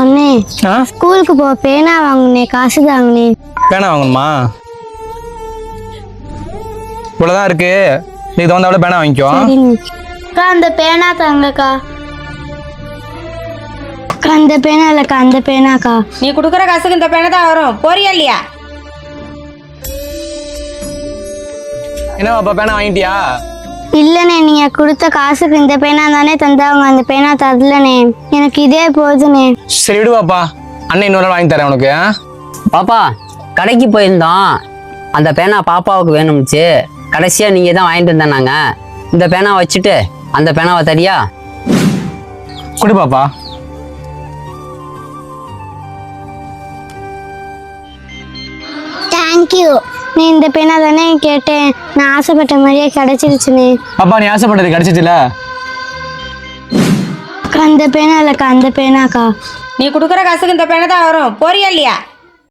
அண்ணே ஸ்கூலுக்கு போ பேனா வாங்கினே காசு தாங்கண்ணே. பேனா வாங்கணுமா? இவ்வளோதான் இருக்கு. நீ தகுந்தாவில் பேனா வாங்கிக்கோ. அக்கா அந்த பேனா தாங்கக்கா. அந்த பேனா இல்லக்கா அந்த பேனாக்கா. நீ கொடுக்குற காசுக்கு இந்த பேனை தான் வரும். போறியா இல்லையா? என்னவாப்பா பேனா வாங்கிட்டியா? இல்லண்ணே நீங்க கொடுத்த காசுக்கு இந்த பேனா தானே தந்தாங்க அந்த பேனா தரலண்ணே எனக்கு இதே போதுண்ணே சரி விடுவாப்பா. அண்ணன் இன்னொரு நாள் வாங்கி தரேன் உனக்கு ஆ? பாப்பா கடைக்கு போயிருந்தோம். அந்த பேனா பாப்பாவுக்கு வேணும்ச்சு. கடைசியாக நீங்கள் தான் வாங்கிட்டு வந்தேனாங்க இந்த பேனா வச்சுட்டு அந்த பேனாவை தரியா? குடு பாப்பா. தேங்க்யூ நீ இந்த பேனா தானே கேட்டேன். நான் ஆசைப்பட்ட மாதிரியே கிடைச்சிருச்சுண்ணே பாப்பா நீ ஆசைப்பட்டது கிடைச்சிச்சுல? அந்த பேனா இல்லக்கா அந்த பேனாக்கா நீ கொடுக்குற காசுக்கு இந்த பேனை தான் வரும். போறியா இல்லையா?